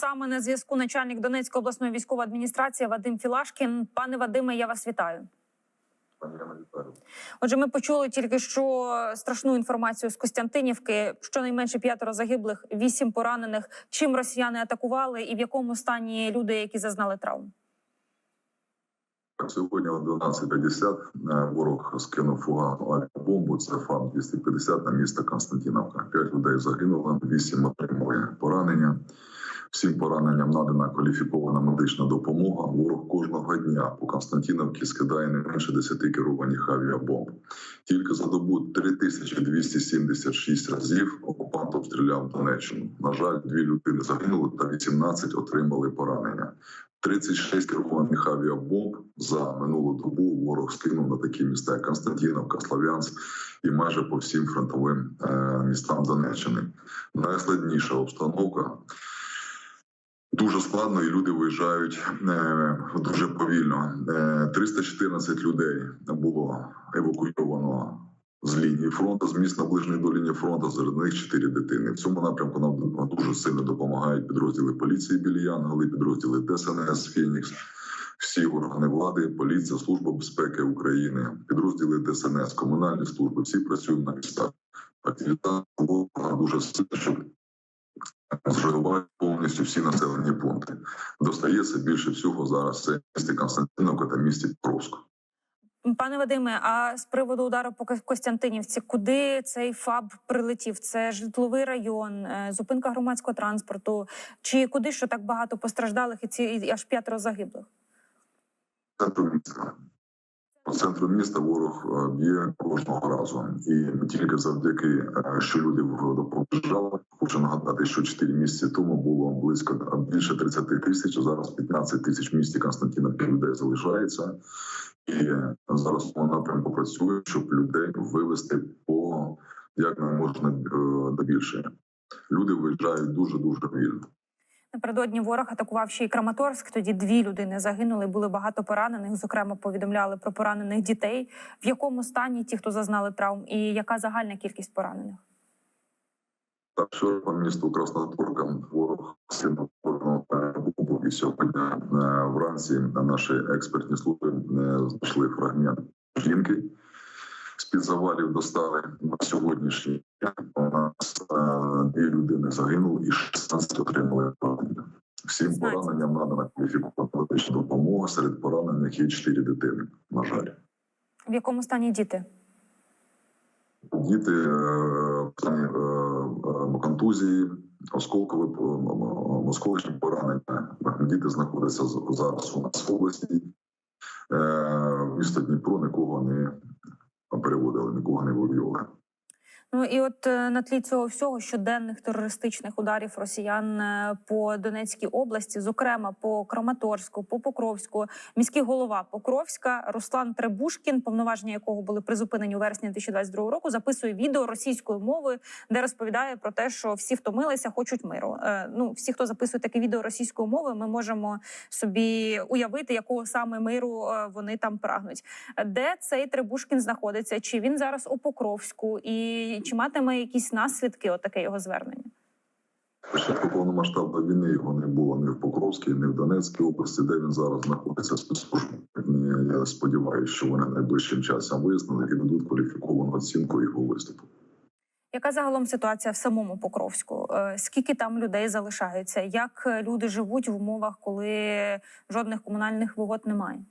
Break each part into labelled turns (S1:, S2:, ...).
S1: Саме на зв'язку начальник Донецької обласної військової адміністрації Вадим Філашкін. Пане Вадиме, я вас вітаю. Отже, ми почули тільки що страшну інформацію з Костянтинівки. Щонайменше п'ятеро загиблих, вісім поранених. Чим росіяни атакували, і в якому стані люди, які зазнали травм?
S2: Сьогодні о 12.50 е, ворог скинув фугасну авіабомбу. Це ФАМ-250 на місто Константиновка. П'ять людей загинуло, вісім отримали поранення. Всім пораненням надана кваліфікована медична допомога. Ворог кожного дня по Константиновці скидає не менше 10 керованих авіабомб. Тільки за добу 3276 разів окупант обстріляв Донеччину. На жаль, дві людини загинули та 18 отримали поранення. 36 керованих авіабомб за минулу добу ворог скинув на такі міста, як Константиновка, Слов'янськ і майже по всім фронтовим е, містам Донеччини. Найскладніша обстановка. Дуже складно, і люди виїжджають е, дуже повільно. Е, 314 людей було евакуйовано з лінії фронту, з міст наближених до лінії фронту. Серед них 4 дитини. В цьому напрямку нам дуже сильно допомагають підрозділи поліції білі Янголи, підрозділи ДСНС Фінікс. Всі органи влади, поліція, служба безпеки України, підрозділи ДСНС, комунальні служби, всі працюють на містах. Активіта дуже сильно, щоб зруйнувати повністю всі населені пункти. Достається більше всього зараз це місті Константиновка та місті Покровськ.
S1: Пане Вадиме, а з приводу удару по Костянтинівці, куди цей ФАБ прилетів? Це житловий район, е, зупинка громадського транспорту, чи куди що так багато постраждалих і ці і аж п'ятеро загиблих?
S2: міста. По центру міста ворог е, б'є кожного разу, і тільки завдяки, е, що люди допомагали. Хочу нагадати, що 4 місяці тому було близько більше 30 тисяч. Зараз 15 тисяч в місті Константиновки людей залишається, і зараз по напрямку працює, щоб людей вивести по як не можна е, більше. Люди виїжджають дуже дуже вільно.
S1: Напередодні ворог атакував ще й Краматорськ. Тоді дві людини загинули. Були багато поранених. Зокрема, повідомляли про поранених дітей. В якому стані ті, хто зазнали травм, і яка загальна кількість поранених?
S2: Так, що по місту Красноторка ворог сильно бомбу і сьогодні е, вранці на наші експертні служби е, знайшли фрагмент жінки. З-під завалів достали на сьогоднішній день. У нас е, дві людини загинули і 16 отримали поранення. Всім пораненням надана кваліфікована медична допомога. Серед поранених є 4 дитини. На жаль.
S1: В якому стані діти?
S2: Діти е, в стані е, е, контузії, осколкові осколочні поранення. Діти знаходяться зараз у нас в області. Місто Дніпро нікого не переводили, нікого не вивели.
S1: Ну і от е, на тлі цього всього щоденних терористичних ударів росіян е, по Донецькій області, зокрема по Краматорську, по Покровську, міський голова Покровська Руслан Требушкін, повноваження якого були призупинені у вересні 2022 року, записує відео російською мовою, де розповідає про те, що всі втомилися, хочуть миру. Е, Ну, всі, хто записує таке відео російською мовою, ми можемо собі уявити, якого саме миру вони там прагнуть. Де цей Требушкін знаходиться? Чи він зараз у Покровську, і чи матиме якісь наслідки отаке його звернення?
S2: Початку повномасштабної війни його не було ні в Покровській, ні в Донецькій області, де він зараз знаходиться спецслужби. Я сподіваюся, що вони найближчим часом вияснили і дадуть кваліфіковану оцінку його виступу.
S1: Яка загалом ситуація в самому Покровську? Е, Скільки там людей залишаються? Як е, люди живуть в умовах, коли жодних комунальних вигод немає?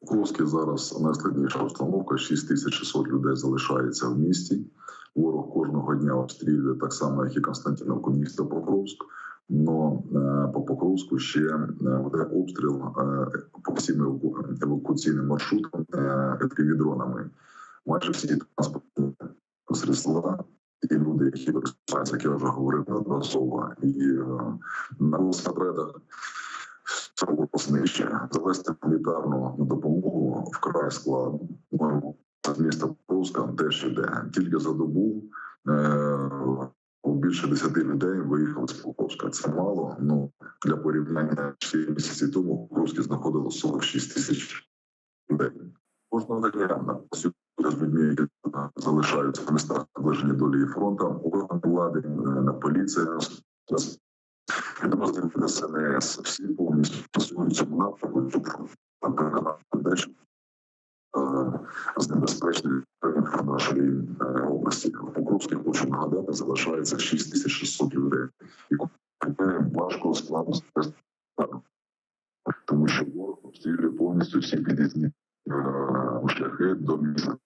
S2: Покровський зараз найскладніша обстановка. 6600 людей залишається в місті. Ворог кожного дня обстрілює так само, як і Константиновку, місто Покровськ. Но е, по Покровську ще е, веде обстріл е, по всім еваку- евакуаційним маршрутам FPV-дронами. Майже всі транспортні средства і люди, які використовуються, як я вже говорив неодноразово, і на велосипедах знищення завести гуманітарну допомогу вкрай складно. Ну, з міста Покровська теж іде тільки за добу. Е- Більше 10 людей виїхали з Покровська. Це мало. Ну для порівняння 4 місяці тому в Покровській знаходило 46 тисяч людей. Кожного дня на з людьми, які залишаються в містах наближені до лінії фронту, органи влади, е, на поліція, Підрозділи ДСНС всі повністю працюють цьому напрямку. Переконати людей, що е, з небезпечних нашої е, області. В Покровській хочу нагадати, залишається 6600 людей, і важко складно тому що ворог обстрілює повністю всі під'їзні е, шляхи до міста.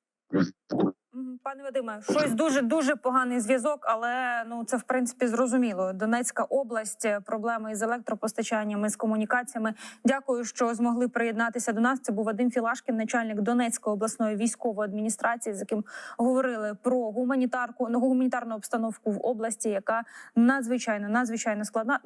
S1: Вадиме, щось дуже дуже поганий зв'язок, але ну це в принципі зрозуміло. Донецька область, проблеми із електропостачанням, із комунікаціями. Дякую, що змогли приєднатися до нас. Це був Вадим Філашкін, начальник Донецької обласної військової адміністрації, з яким говорили про гуманітарку гуманітарну обстановку в області, яка надзвичайно надзвичайно складна.